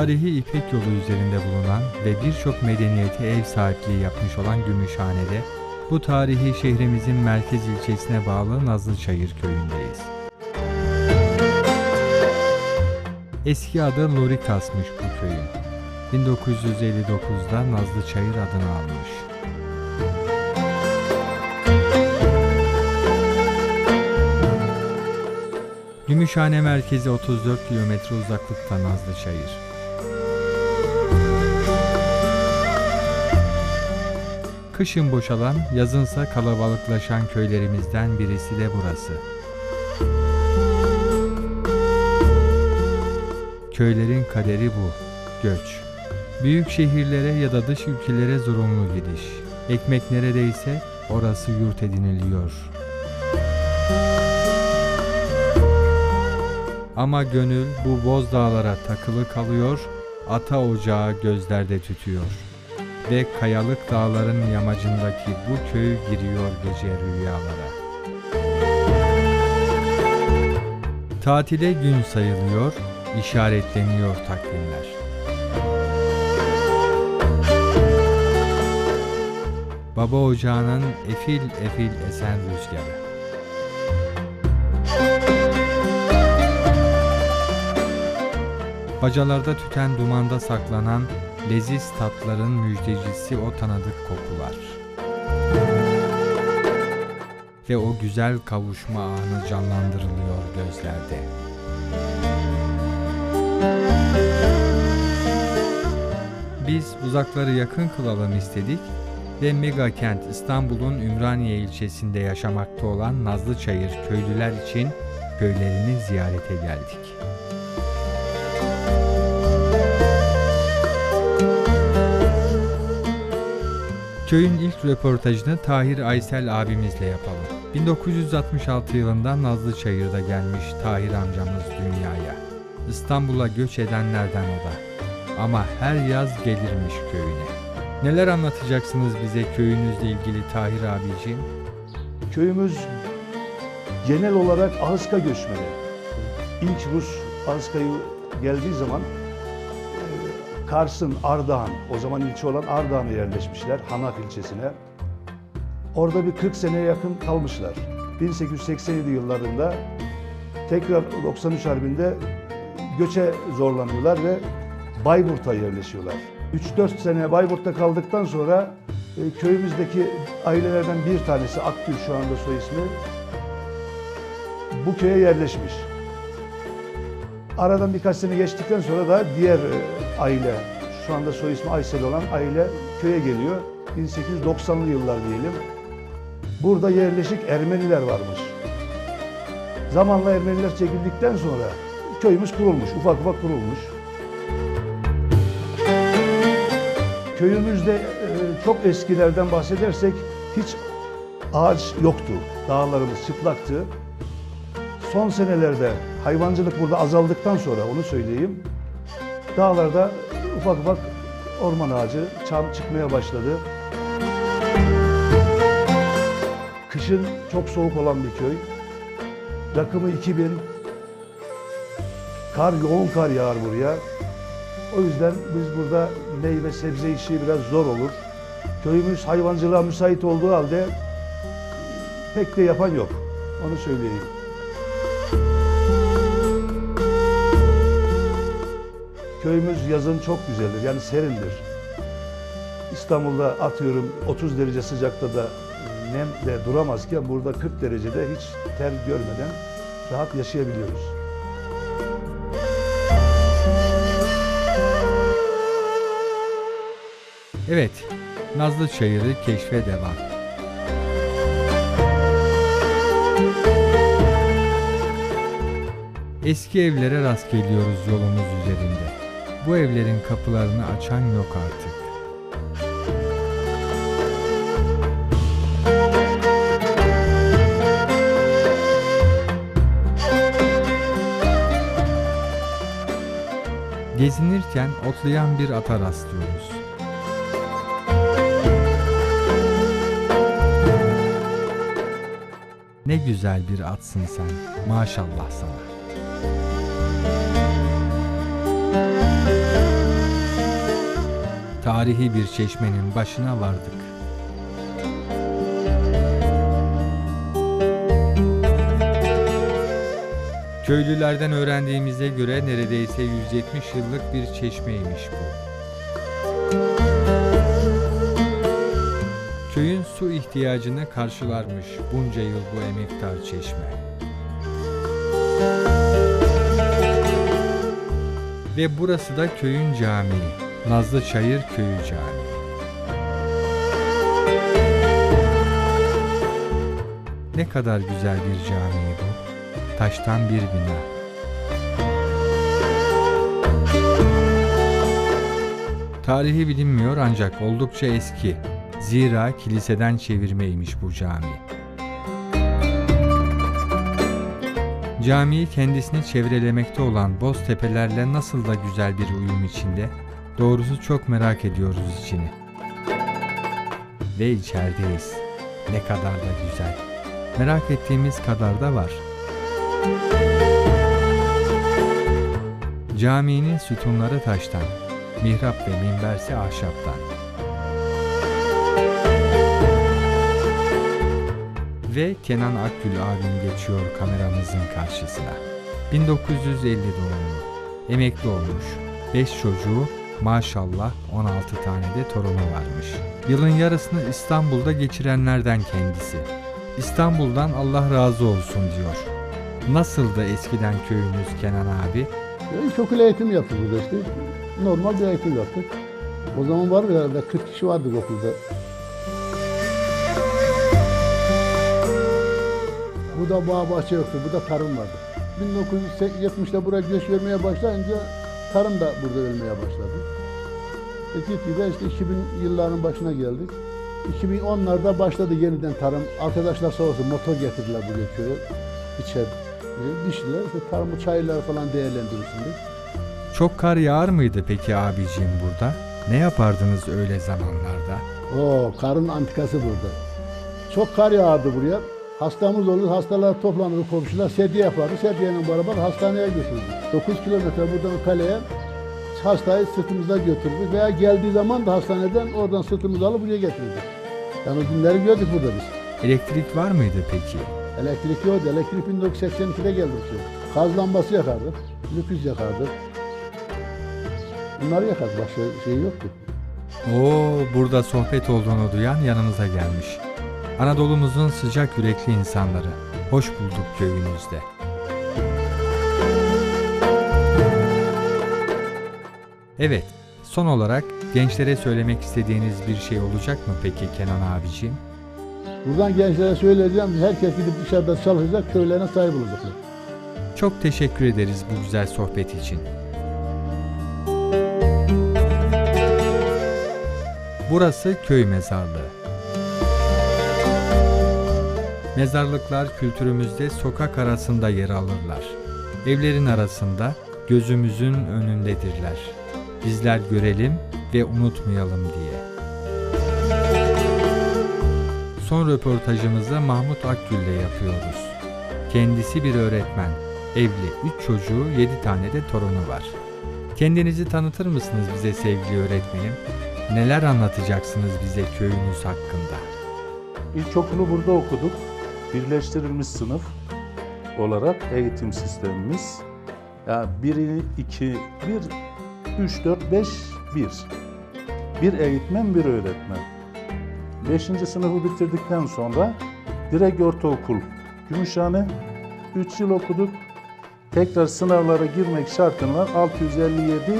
Tarihi İpek yolu üzerinde bulunan ve birçok medeniyete ev sahipliği yapmış olan Gümüşhane'de bu tarihi şehrimizin merkez ilçesine bağlı Nazlıçayır köyündeyiz. Eski adı Lorikas'mış bu köyün. 1959'da Nazlıçayır adını almış. Gümüşhane merkezi 34 kilometre uzaklıkta Nazlıçayır. Kışın boşalan, yazınsa kalabalıklaşan köylerimizden birisi de burası. Köylerin kaderi bu, göç. Büyük şehirlere ya da dış ülkelere zorunlu gidiş. Ekmek neredeyse orası yurt ediniliyor. Ama gönül bu boz dağlara takılı kalıyor, ata ocağı gözlerde tütüyor. Ve kayalık dağların yamacındaki bu köy giriyor gece rüyalara. Tatile gün sayılıyor, işaretleniyor takvimler. Baba ocağının efil efil esen rüzgarı. Bacalarda tüten dumanda saklanan leziz tatların müjdecisi o tanıdık kokular. Ve o güzel kavuşma anı canlandırılıyor gözlerde. Biz uzakları yakın kılalım istedik ve mega kent İstanbul'un Ümraniye ilçesinde yaşamakta olan Nazlıçayır köylüler için köylerini ziyarete geldik. Köyün ilk röportajını Tahir Aysel abimizle yapalım. 1966 yılında Nazlıçayır'da gelmiş Tahir amcamız dünyaya. İstanbul'a göç edenlerden o da. Ama her yaz gelirmiş köyüne. Neler anlatacaksınız bize köyünüzle ilgili Tahir abiciğim? Köyümüz genel olarak Ahıska göçmeni. İlk Rus Ahıska'yı geldiği zaman Kars'ın Ardahan, o zaman ilçe olan Ardahan'a yerleşmişler, Hanak ilçesine. Orada bir 40 seneye yakın kalmışlar. 1887 yıllarında tekrar 93 Harbi'nde göçe zorlanıyorlar ve Bayburt'a yerleşiyorlar. 3-4 sene Bayburt'ta kaldıktan sonra e, köyümüzdeki ailelerden bir tanesi Akgül şu anda soy ismi bu köye yerleşmiş. Aradan birkaç sene geçtikten sonra da diğer e, aile, şu anda soy ismi Aysel olan aile köye geliyor. 1890'lı yıllar diyelim. Burada yerleşik Ermeniler varmış. Zamanla Ermeniler çekildikten sonra köyümüz kurulmuş, ufak ufak kurulmuş. Köyümüzde e, çok eskilerden bahsedersek hiç ağaç yoktu. Dağlarımız çıplaktı. Son senelerde hayvancılık burada azaldıktan sonra onu söyleyeyim. Dağlarda ufak ufak orman ağacı, çam çıkmaya başladı. Kışın çok soğuk olan bir köy. Rakımı 2000. Kar, yoğun kar yağar buraya. O yüzden biz burada meyve sebze işi biraz zor olur. Köyümüz hayvancılığa müsait olduğu halde pek de yapan yok. Onu söyleyeyim. Köyümüz yazın çok güzeldir. Yani serindir. İstanbul'da atıyorum 30 derece sıcakta da nemde duramazken burada 40 derecede hiç ter görmeden rahat yaşayabiliyoruz. Evet, Nazlı Çayırı keşfe devam. Eski evlere rast geliyoruz yolumuz üzerinde. Bu evlerin kapılarını açan yok artık. Gezinirken otlayan bir ata rastlıyoruz. Ne güzel bir atsın sen. Maşallah sana. Tarihi bir çeşmenin başına vardık. Köylülerden öğrendiğimize göre neredeyse 170 yıllık bir çeşmeymiş bu. Köyün su ihtiyacını karşılarmış bunca yıl bu emektar çeşme. Ve burası da köyün camii. Nazlı Çayır Köyü Camii. Ne kadar güzel bir cami bu. Taştan bir bina. Tarihi bilinmiyor ancak oldukça eski. Zira kiliseden çevirmeymiş bu cami. Camiyi kendisini çevrelemekte olan boz tepelerle nasıl da güzel bir uyum içinde, doğrusu çok merak ediyoruz içini. Ve içerideyiz. Ne kadar da güzel. Merak ettiğimiz kadar da var. Caminin sütunları taştan, mihrap ve minbersi ahşaptan. Ve Kenan Akgül abim geçiyor kameramızın karşısına. 1950 doğumlu. Emekli olmuş. 5 çocuğu, maşallah 16 tane de torunu varmış. Yılın yarısını İstanbul'da geçirenlerden kendisi. İstanbul'dan Allah razı olsun diyor. Nasıldı eskiden köyünüz Kenan abi? İlkokul eğitim yaptık burada işte. Normal bir eğitim yaptık. O zaman var herhalde 40 kişi vardı okulda. Bu da bağ bahçe yoktu, bu da tarım vardı. 1970'te buraya göç vermeye başlayınca tarım da burada ölmeye başladı. E gitgide işte 2000 yılların başına geldik. 2010'larda başladı yeniden tarım. Arkadaşlar sağ olsun motor getirdiler buraya köye. İçer, e, dişliler, işte tarımı çayırları falan değerlendirmişsindir. Çok kar yağar mıydı peki abiciğim burada? Ne yapardınız öyle zamanlarda? Oo, karın antikası burada. Çok kar yağardı buraya. Hastamız olur, hastalar toplanır, komşular sedye yapardı. Sedyenin beraber hastaneye götürdük. 9 kilometre buradan kaleye hastayı sırtımızda götürdük veya geldiği zaman da hastaneden oradan sırtımızı alıp buraya getirdik. Yani o günleri gördük burada biz. Elektrik var mıydı peki? Elektrik yoktu. Elektrik 1982'de geldi buraya. Kaz lambası yakardık, lüküs yakardık. Bunları yakardık, başka şey yoktu. Oo, burada sohbet olduğunu duyan yanımıza gelmiş. Anadolu'muzun sıcak yürekli insanları. Hoş bulduk köyünüzde. Evet, son olarak gençlere söylemek istediğiniz bir şey olacak mı peki Kenan abiciğim? Buradan gençlere söyleyeceğim, herkes gidip dışarıda çalışacak, köylerine sahip olacaklar. Çok teşekkür ederiz bu güzel sohbet için. Burası köy mezarlığı. Mezarlıklar kültürümüzde sokak arasında yer alırlar. Evlerin arasında gözümüzün önündedirler. Bizler görelim ve unutmayalım diye. Son röportajımızı Mahmut Akgül'le yapıyoruz. Kendisi bir öğretmen. Evli, 3 çocuğu, 7 tane de torunu var. Kendinizi tanıtır mısınız bize sevgili öğretmenim? Neler anlatacaksınız bize köyünüz hakkında? İlkokulu burada okuduk. Birleştirilmiş sınıf olarak eğitim sistemimiz. Yani biri, iki, bir 3, 4, 5, 1. Bir eğitmen, bir öğretmen. 5. sınıfı bitirdikten sonra direkt ortaokul Gümüşhane 3 yıl okuduk. Tekrar sınavlara girmek şartıyla 657 e,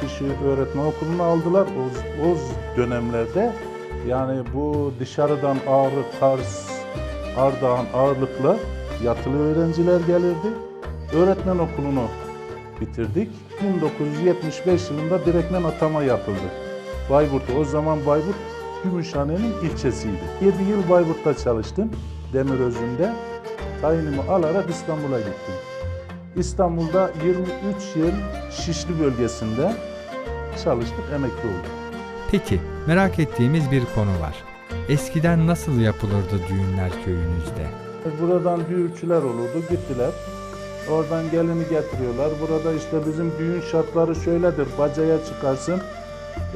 kişi öğretmen okuluna aldılar o, o dönemlerde. Yani bu dışarıdan Ağrı, Kars, Ardahan ağırlıklı yatılı öğrenciler gelirdi. Öğretmen okulunu bitirdik. 1975 yılında direktmen atama yapıldı. Bayburt'ta o zaman Bayburt Gümüşhane'nin ilçesiydi. 7 yıl Bayburt'ta çalıştım Demirözü'nde. Tayinimi alarak İstanbul'a gittim. İstanbul'da 23 yıl Şişli bölgesinde çalıştık, emekli oldum. Peki, merak ettiğimiz bir konu var. Eskiden nasıl yapılırdı düğünler köyünüzde? Buradan düğürçüler olurdu, gittiler. Oradan gelini getiriyorlar. Burada işte bizim düğün şartları şöyledir. Bacaya çıkarsın.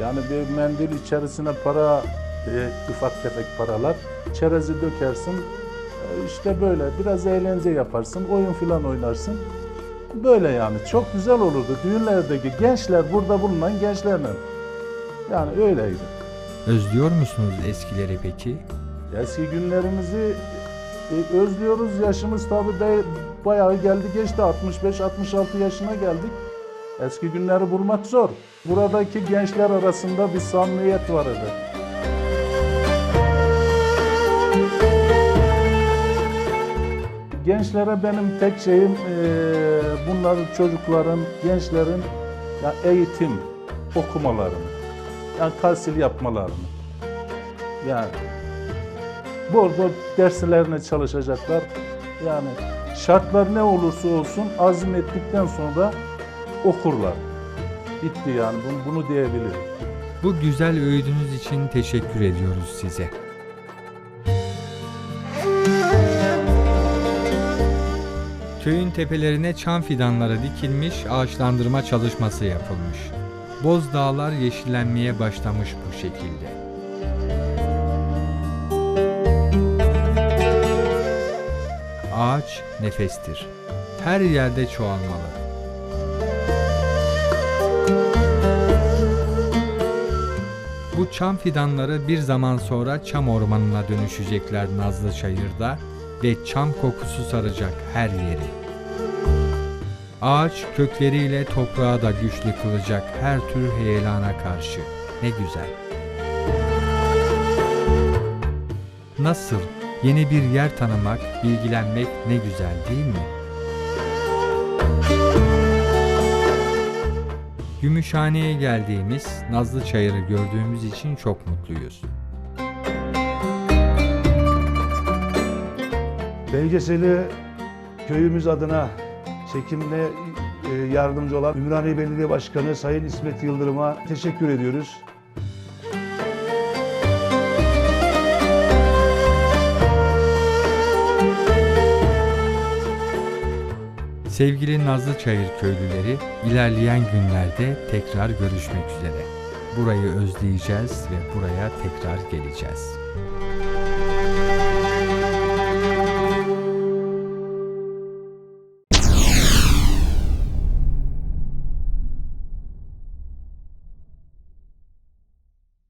Yani bir mendil içerisine para, e, ufak tefek paralar. Çerezi dökersin. E, işte böyle biraz eğlence yaparsın. Oyun filan oynarsın. Böyle yani. Çok güzel olurdu. Düğünlerdeki gençler, burada bulunan gençlerle. Yani öyleydi. Özlüyor musunuz eskileri peki? Eski günlerimizi e, özlüyoruz. Yaşımız tabii de bayağı geldi geçti. 65-66 yaşına geldik. Eski günleri bulmak zor. Buradaki gençler arasında bir samimiyet var idi. Gençlere benim tek şeyim e, bunların çocukların, gençlerin ya eğitim, okumalarını, yani tahsil yapmalarını. Yani bol bol derslerine çalışacaklar. Yani şartlar ne olursa olsun azim ettikten sonra okurlar. Bitti yani bunu, bunu diyebilirim. Bu güzel öğüdünüz için teşekkür ediyoruz size. Köyün tepelerine çam fidanları dikilmiş, ağaçlandırma çalışması yapılmış. Boz dağlar yeşillenmeye başlamış bu şekilde. Ağaç nefestir. Her yerde çoğalmalı. Bu çam fidanları bir zaman sonra çam ormanına dönüşecekler Nazlı Çayır'da ve çam kokusu saracak her yeri. Ağaç kökleriyle toprağı da güçlü kılacak her tür heyelana karşı. Ne güzel. Nasıl? Yeni bir yer tanımak, bilgilenmek ne güzel değil mi? Gümüşhane'ye geldiğimiz Nazlı Çayır'ı gördüğümüz için çok mutluyuz. Belgeseli köyümüz adına çekimle e, yardımcı olan Ümraniye Belediye Başkanı Sayın İsmet Yıldırım'a teşekkür ediyoruz. Sevgili Nazlı Çayır köylüleri, ilerleyen günlerde tekrar görüşmek üzere. Burayı özleyeceğiz ve buraya tekrar geleceğiz.